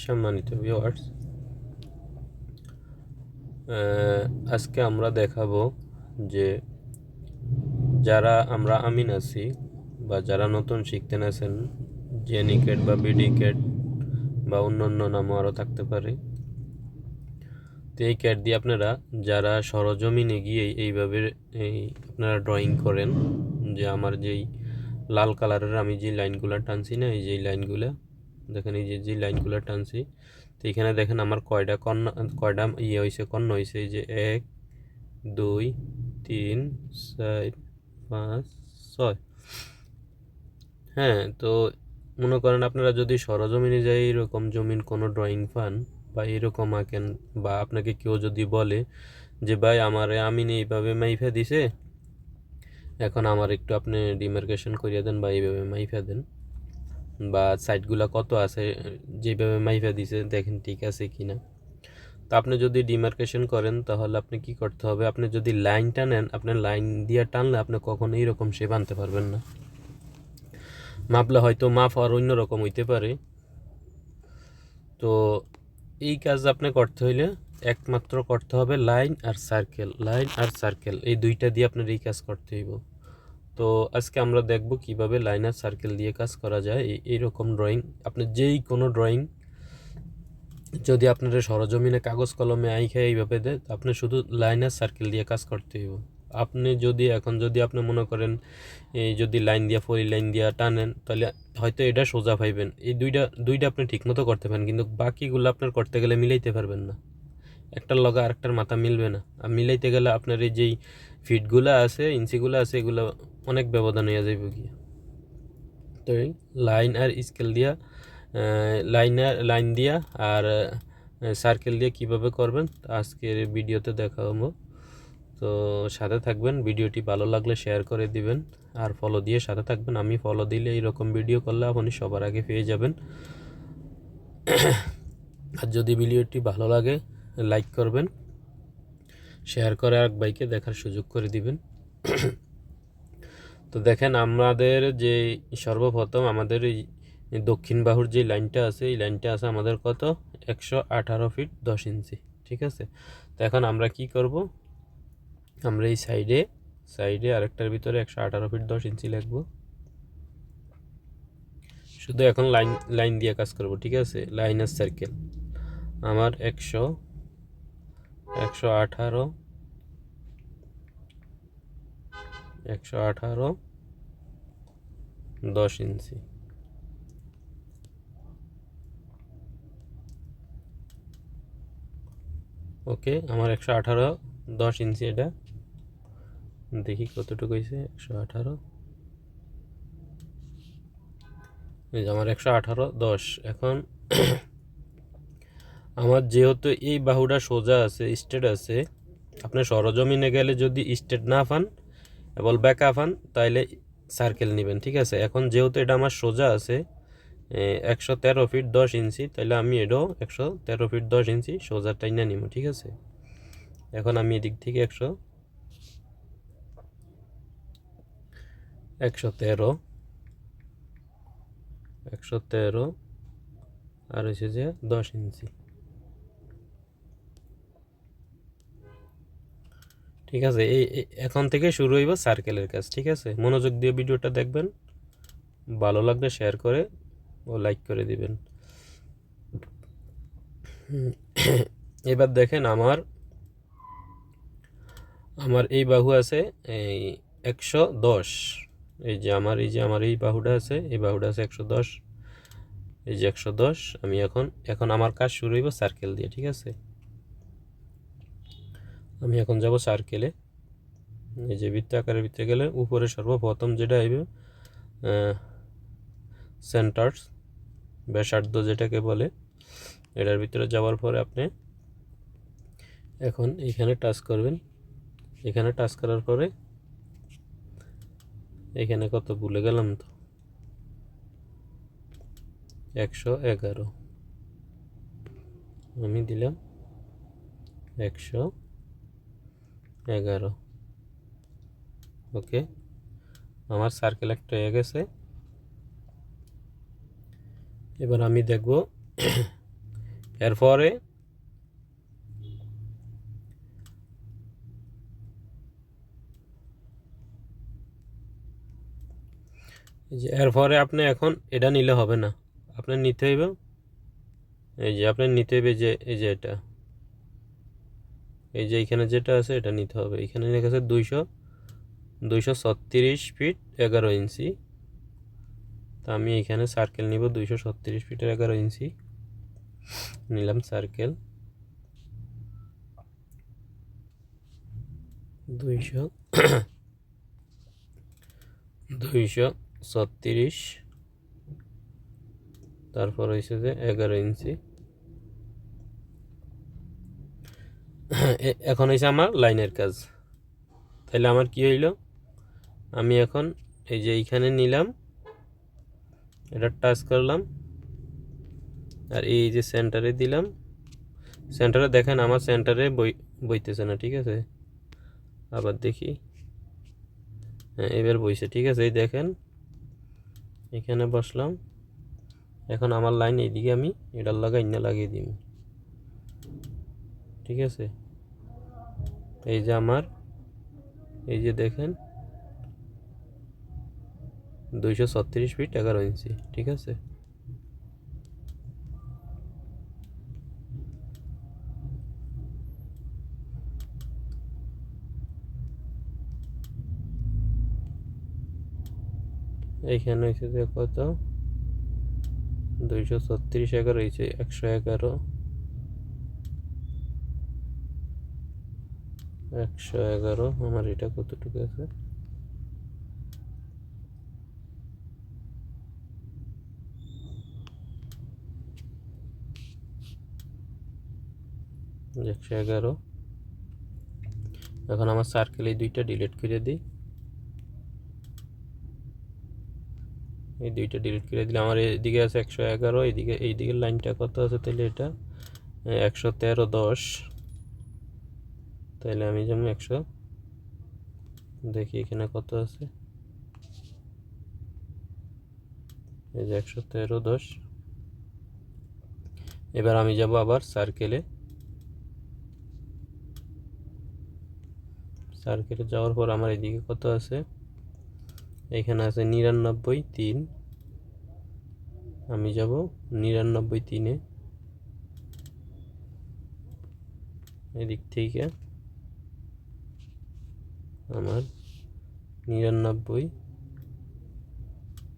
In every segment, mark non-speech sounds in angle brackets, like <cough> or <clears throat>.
সম্মানিত ভিউয়ার্স আজকে আমরা দেখাবো যে যারা আমরা আমিন আছি বা যারা নতুন শিখতে আছেন জেনিকেট বা বিডিকেট বা অন্য অন্য নামও আরও থাকতে পারে তো এই ক্যাট দিয়ে আপনারা যারা সরজমিনে গিয়ে এইভাবে এই আপনারা ড্রয়িং করেন যে আমার যেই লাল কালারের আমি যে লাইনগুলো টানছি না এই যে লাইনগুলো দেখেন এই যে যে লাইনগুলো টানছি, তো এখানে দেখেন আমার কয়টা কর্ণ কয়টা ইয়ে হয়েছে কর্ণ হয়েছে এই যে এক, দুই, তিন, চার, পাঁচ, ছয়। হ্যাঁ তো মনে করেন আপনারা যদি সরজমিনে যাই এরকম জমিন কোনো ড্রয়িং পান বা এরকম আঁকেন বা আপনাকে কেউ যদি বলে যে, ভাই, আমার আমিন এইভাবে মাইফা দিছে, এখন আমার একটু আপনি ডিমার্কেশন করিয়ে দেন বা এইভাবে মাইফা দেন। বা সাইটগুলো কত আছে, যেভাবে মাইফা দিছে, দেখেন ঠিক আছে কি না তো আপনি যদি ডিমার্কেশন করেন, তাহলে আপনি কি করতে হবে? আপনি যদি লাইনটা নেন আপনার লাইন দিয়ে টানলে আপনি কখনো এইরকম শেপ আনতে পারবেন না। মাপলে হয়তো মাপ আর অন্য রকম হইতে পারে। তো এই কাজ আপনি করতে হইলে একমাত্র করতে হবে লাইন আর সার্কেল লাইন আর সার্কেল এই দুইটা দিয়ে আপনার এই কাজ করতে হইব। তো আজকে আমরা দেখব কীভাবে লাইনার সার্কেল দিয়ে কাজ করা যায়। এইরকম ড্রয়িং আপনি যেই কোনো ড্রয়িং যদি আপনার সরজমিনে কাগজ কলমে আইখা এইভাবে দেয় আপনি শুধু লাইনার সার্কেল দিয়ে কাজ করতে হইব আপনি যদি, এখন যদি আপনি মনে করেন, এই যদি লাইন দিয়া ফরি লাইন দিয়া টানেন, তাহলে হয়তো এটা সোজা পাইবেন। এই দুইটা দুইটা আপনি ঠিকমতো করতে পারেন, কিন্তু বাকিগুলো আপনার করতে গেলে মিলাইতে পারবেন না। একটার লগা আরেকটার মাথা মিলবে না। আর মিলাইতে গেলে আপনার এই যেই ফিটগুলো আছে, ইঞ্চিগুলো আছে, এগুলো অনেক ব্যবধান হয়ে যাবে গিয়ে। তো লাইন আর স্কেল দিয়া লাইনার লাইন দিয়া আর সার্কেল দিয়ে কীভাবে করবেন আজকের ভিডিওতে দেখাবো। তো সাথে থাকবেন, ভিডিওটি ভালো লাগলে শেয়ার করে দিবেন আর ফলো দিয়ে সাথে থাকবেন। আমি ফলো দিলে এইরকম ভিডিও করলে আপনি সবার আগে পেয়ে যাবেন। <clears throat> আর যদি ভিডিওটি ভালো লাগে লাইক করবেন শেয়ার করে এক বাইকে দেখার সুযোগ করে দিবেন। <clears throat> তো দেখেন আমাদের যে সর্বপ্রথম আমাদের দক্ষিণ বাহুর যে লাইনটা আছে, এই লাইনটা আছে আমাদের কত? একশো আঠারো ফিট দশ ইঞ্চি, ঠিক আছে? তো এখন আমরা কি করব? আমরা এই সাইডে সাইডে আরেকটার ভিতরে একশো আঠারো ফিট দশ ইঞ্চি লাগবো। শুধু এখন লাইন লাইন দিয়ে কাজ করব, ঠিক আছে? লাইনার সার্কেল আমার একশো একশো আঠারো একশো আঠারো, দশ ইঞ্চি। ওকে, আমার একশো আঠারো, দশ ইঞ্চি এটা। দেখি কতটুকু হয়েছে, একশো আঠারো। আমার একশো আঠারো, দশ। এখন <clears throat> আমার যেহেতু এই বাহুটা সোজা আছে স্টেট আছে, আপনি সরজমিনে গেলে যদি স্টেট না পান এবং ব্যাকা পান তাহলে সার্কেল নেবেন, ঠিক আছে? এখন যেহেতু এটা আমার সোজা আছে একশো তেরো ফিট দশ ইঞ্চি তাহলে আমি এটাও একশো তেরো ফিট দশ ইঞ্চি সোজা টাইনা নিব, ঠিক আছে? এখন আমি এদিক থেকে একশো একশো তেরো একশো তেরো, আর হচ্ছে যে দশ ইঞ্চি। ঠিক আছে? এই এখন থেকে শুরু হইব সার্কেলের কাজ, ঠিক আছে? মনোযোগ দিয়ে ভিডিওটা দেখবেন, ভালো লাগলে শেয়ার করে ও লাইক করে দিবেন। এবার দেখেন আমার আমার এই বাহু আছে, এই একশো দশ। এই যে আমার, এই যে আমার এই বাহুটা আছে, এই বাহুটা আছে একশো দশ। এই যে একশো দশ, আমি এখন এখন আমার কাজ শুরু হইব সার্কেল দিয়ে, ঠিক আছে? আমি এখন যাব সার্কেলে এই যে বৃত্ত আকারের ভিতরে গেলে উপরে সর্বপ্রথম যেটা আইবে সেন্টার্স ব্যাসার্ধ যেটাকে বলে, এটার ভিতরে যাওয়ার পরে আপনি এখন এখানে টাচ করবেন। এখানে টাচ করার পরে এখানে কত ভুলে গেলাম তো? একশো এগারো। আমি দিলাম একশো এগারো। ওকে, আমার সার্কেল একটা হয়ে গেছে। এবার আমি দেখব, এরপরে যে এরপরে আপনি এখন এটা নিলে হবে না। আপনার নিতে হইবে, এই যে আপনার নিতে হইবে যে, এই যে এটা। এই যে এখানে যেটা আছে, এটা নিতে হবে। এখানে লেখা আছে দুইশো দুইশো ছত্রিশ ফিট এগারো ইঞ্চি। তা আমি এখানে সার্কেল নিব, দুইশো ছত্রিশ ফিটের এগারো ইঞ্চি। নিলাম সার্কেল দুইশো দুইশো ছত্রিশ। তারপর হয়েছে যে এগারো ইঞ্চি এ- এখন হয়েছে আমার লাইনের কাজ। তাহলে আমার কি হইল? আমি এখন এই যে এইখানে নিলাম, এটা টাচ করলাম, আর এই যে সেন্টারে দিলাম। সেন্টারে দেখেন আমার সেন্টারে বই, বইতেছে না, ঠিক আছে? আবার দেখি। হ্যাঁ এবার বইছে, ঠিক আছে? এই দেখেন, এখানে বসলাম। এখন আমার লাইন এইদিকে আমি, এটার লাগাই না লাগিয়ে দিই ঠিক আছে? এই যে আমার, এই যে দেখেন, দুইশো ছত্রিশ ফিট এগারো ইঞ্চি ঠিক আছে? এইখানে হয়েছে কত? দুইশো ছত্রিশ এগারো হয়েছে একশো এগারো। একশো এগারো। আমার এটা কতটুকু আছে? একশো এগারো। এখন আমার সার্কেল এই দুইটা ডিলিট করে দিই। এই দুইটা ডিলিট করে দিলে আমার এদিকে আছে একশো এগারো এইদিকে এই দিকের লাইনটা কত আছে তাহলে এটা? একশো তেরো দশ। তাহলে আমি যেমন একশো, দেখি এখানে কত আছে। এই যে একশো তেরো দশ। এবার আমি যাব আবার সার্কেলে সার্কেলে যাওয়ার পর আমার এদিকে কত আছে? এখানে আছে নিরানব্বই তিন। আমি যাব নিরানব্বই তিনে। এদিক থেকে। আমার নিরানব্বই।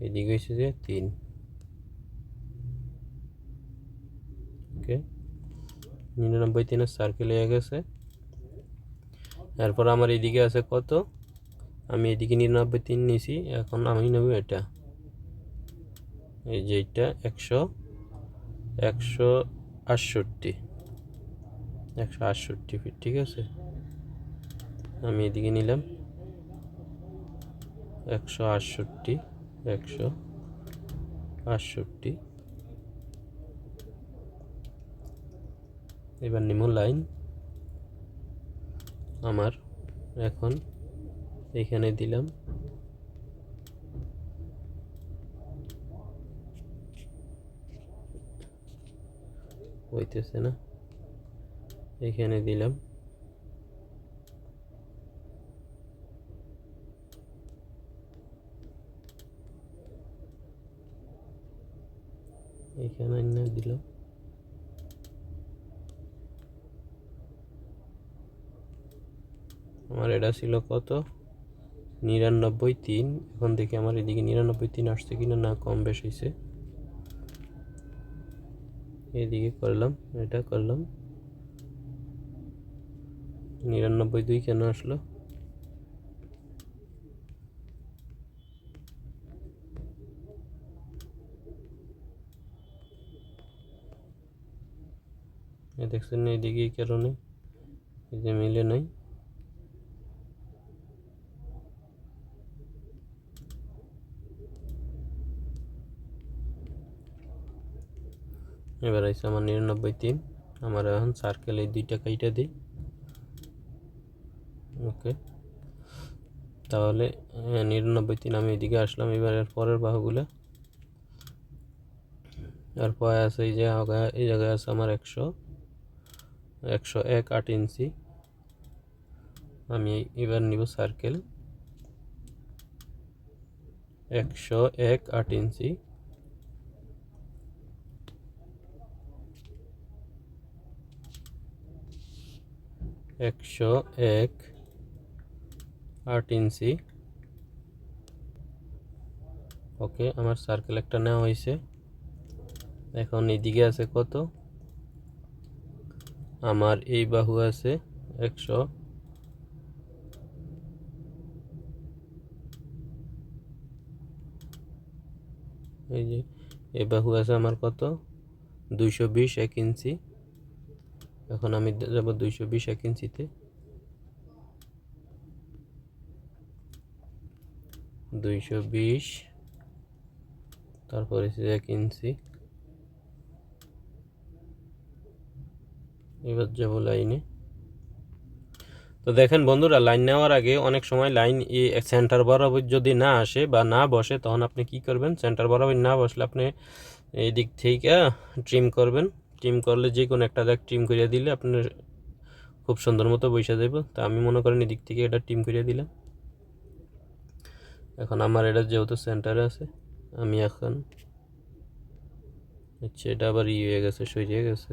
এদিকে হয়েছে যে তিন। ওকে। নিরানব্বই তিনের সার্কেল হয়ে গেছে। এরপর আমার এদিকে আছে কত? আমি এদিকে নিরানব্বই তিন নিছি, এখন আমি নেব এটা। এই যে এটা একশো একশো আটষট্টি। একশো আটষট্টি ফিট, ঠিক আছে? আমি এদিকে নিলাম। একশো আটষট্টি একশো আটষট্টি। এবার নিব লাইন। আমার এখন এখানে দিলাম। হইতেছে না। এখানে দিলাম। এখানে না দিলাম আমার এটা ছিল কত? নিরানব্বই তিন। এখন দেখি আমার এদিকে নিরানব্বই তিন আসছে কিনা, না, কম বেশ হয়েছে এদিকে করলাম, এটা করলাম। নিরানব্বই দুই কেন আসলো? দেখছেন না এদিকে কারণে এই যে মিলে নাই। এবার আছে আমার নিরানব্বই তিন। আমার এখন সার্কেল এই দুইটা কাইটা দিই। ওকে তাহলে নিরানব্বই তিন আমি এদিকে আসলাম। এবার এর পরের বাহুগুলো। এরপর আছে এই যে, এই জায়গায় আছে আমার একশো। একশো এক আট ইঞ্চি। আমি এবার নিব সার্কেল একশো এক আট ইঞ্চি। একশো এক আট ইঞ্চি। ওকে, আমার সার্কেল একটা নেওয়া হয়েছে। এখন এদিকে আছে কত? আমার এই বাহু আছে একশো। এই যে, এই বাহু আছে আমার কত? দুইশো বিশ এক ইঞ্চি। এখন আমি যাব দুইশো বিশ এক ইঞ্চিতে। দুইশো বিশ, তারপরে এক ইঞ্চি। এবার যাব লাইনে তো দেখেন বন্ধুরা লাইন নেওয়ার আগে অনেক সময় লাইন সেন্টার বরাবর যদি না আসে বা না বসে, তখন আপনি কি করবেন? সেন্টার বরাবর না বসলে আপনি এই দিক থেকে ট্রিম করবেন। ট্রিম করলে যে কোনো একটা দেখ ট্রিম করিয়ে দিলে আপনার খুব সুন্দর মতো বসে যাব। তা আমি মনে করেন এদিক থেকে এটা ট্রিম করিয়ে দিলাম। এখন আমার এটা যেহেতু সেন্টারে আছে, আমি এখন আচ্ছা এটা আবার ই হয়ে গেছে সরিয়ে গেছে।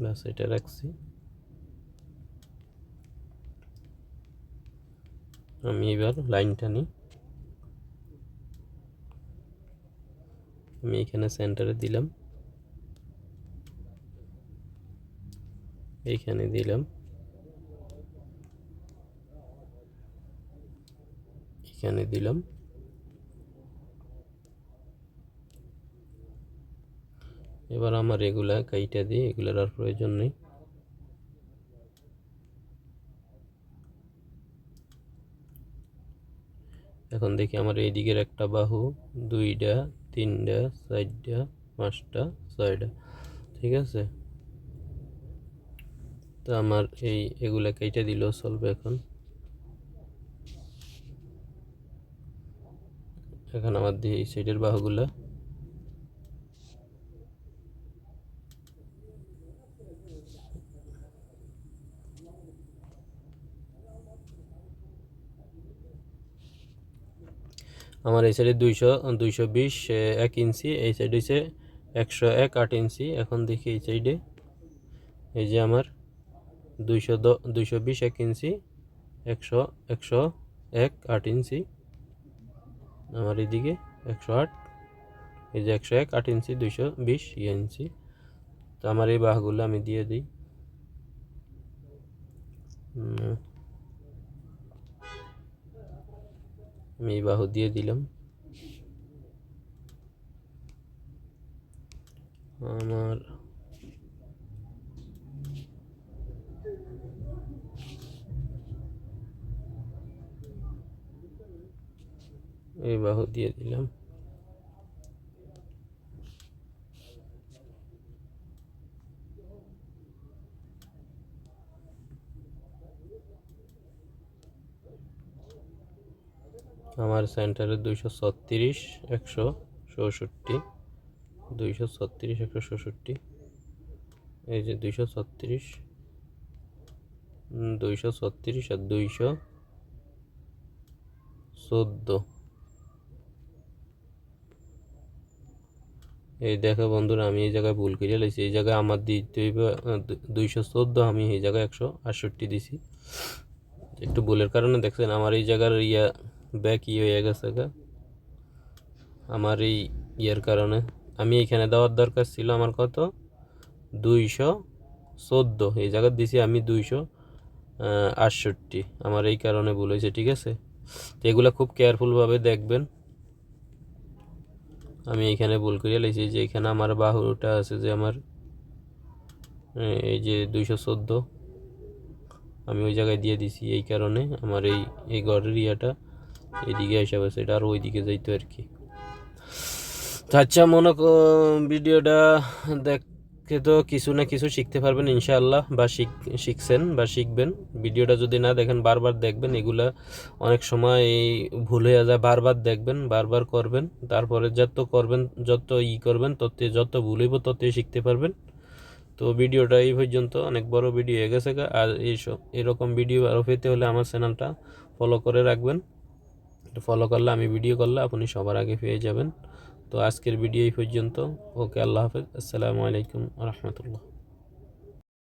ব্যাস, এটা রাখছি। আমি এবার লাইনটা নিই। আমি এখানে সেন্টারে দিলাম। এইখানে দিলাম। এখানে দিলাম। এবার আমার এগুলা কাইটা দিই এগুলার আর প্রয়োজন নেই। এখন দেখি আমার এই দিকের একটা বাহু দুইটা তিনটা চারটা পাঁচটা ছয়টা ঠিক আছে? তো আমার এই এগুলা কেটে দিলেও চলবে এখন। এখন আমার দিয়ে এই সাইডের বাহুগুলা আমার এই সাইডে দুইশো দুইশো বিশ এক ইঞ্চি, এই সাইডে হচ্ছে একশো এক, আট ইঞ্চি। এখন দেখি এই সাইডে এই যে আমার দুইশো দ, দুইশো বিশ, এক ইঞ্চি, একশো একশো এক, আট ইঞ্চি। আমার এদিকে একশো আট, এই যে একশো এক, আট ইঞ্চি, দুইশো বিশ ইঞ্চি। তো আমার এই বাহগুলো আমি দিয়ে দিই। আমি এই বাহু দিয়ে দিলাম। আমার এই বাহু দিয়ে দিলাম আমার সেন্টারে দুইশো ছত্রিশ, একশো চৌষট্টি, দুইশো ছত্রিশ, একশো চৌষট্টি। এই যে দুইশো ছত্রিশ দুইশো ছত্রিশ আর দুইশো চোদ্দ। এই দেখো বন্ধুরা, আমি এই জায়গায় ভুল করে লাইছি। এই জায়গায় আমার দিতে দুইশো চোদ্দ আমি এই জায়গায় একশো আটষট্টি দিছি। একটু ভুলের কারণে দেখছেন, আমার এই জায়গার ইয়া ব্যাক ই হয়ে গেছে গা। আমার এই ইয়ের কারণে। আমি এখানে দেওয়ার দরকার ছিল আমার কত? দুইশো চোদ্দ। এই জায়গায় দিছি আমি দুইশো আটষট্টি। আমার এই কারণে ভুল হয়েছে, ঠিক আছে? তো এগুলো খুব কেয়ারফুলভাবে দেখবেন। আমি এখানে ভুল করে লাইছি যে এখানে আমার বাহুটা আছে যে আমার, এই যে দুইশো চোদ্দ। আমি ওই জায়গায় দিয়ে দিছি এই কারণে। আমার এই এই ঘরের ইয়াটা এইদিকে হিসাব আছে এটা আর ওইদিকে যাইতো আর কি। আচ্ছা মনে ভিডিওটা দেখে তো কিছু না কিছু শিখতে পারবেন ইনশাআল্লাহ, বা শিখ, শিখছেন, বা শিখবেন। ভিডিওটা যদি না দেখেন, বারবার দেখবেন, এগুলা অনেক সময় এই ভুল হয়ে যায়, বারবার দেখবেন, বারবার করবেন। তারপরে যত করবেন, যত ই করবেন, তত, যত ভুল হইব ততই শিখতে পারবেন। তো ভিডিওটা এই পর্যন্ত, অনেক বড় ভিডিও হয়ে গেছে। আর এইসব এরকম ভিডিও আরও পেতে হলে আমার চ্যানেলটা ফলো করে রাখবেন। ফলো করলে, আমি ভিডিও করলে আপনি সবার আগে পেয়ে যাবেন। তো আজকের ভিডিও এই পর্যন্ত। ওকে, আল্লাহ হাফেজ। আসসালামু আলাইকুম রহমতুল্লাহ।